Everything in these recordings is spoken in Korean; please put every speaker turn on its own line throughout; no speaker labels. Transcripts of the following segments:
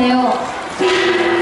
せよう。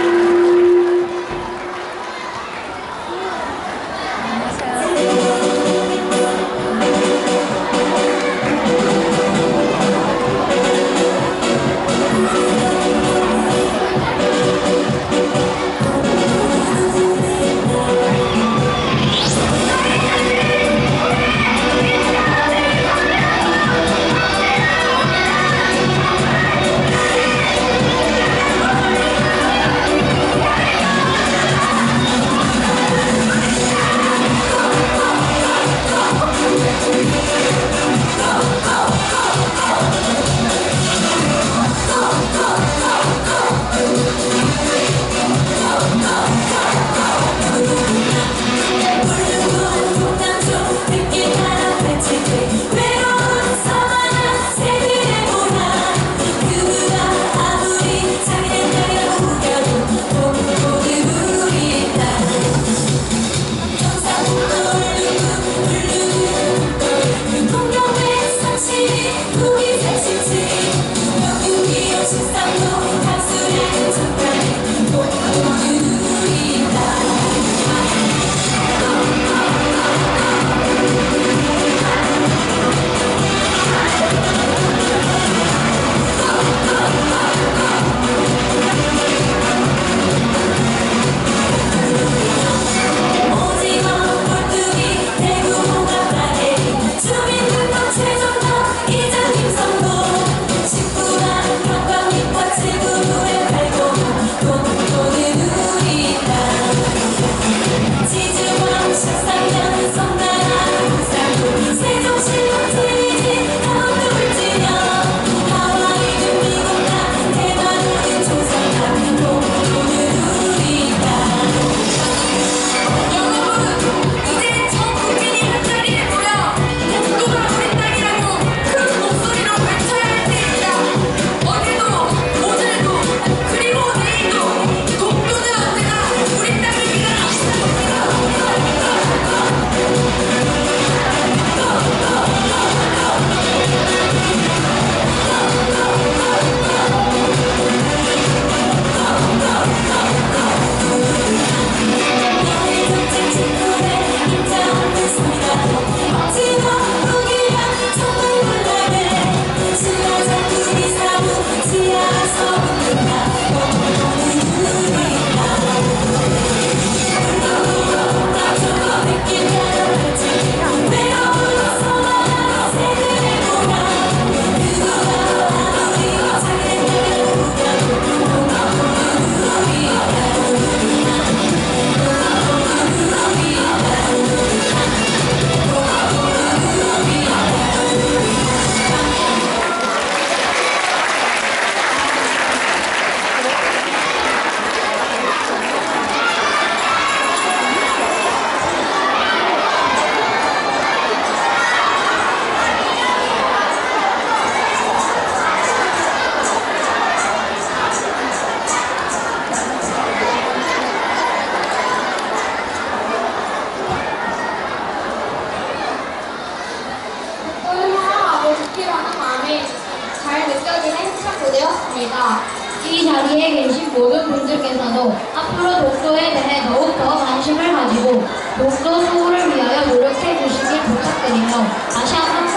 지키려 하는 마음이 잘 느껴지는 첫 무대였습니다.
이 자리에 계신 모든 분들께서도 앞으로 독서에 대해 더욱더 관심을 가지고 독서 수호를 위하여 노력해 주시길 부탁드리며 다시 한번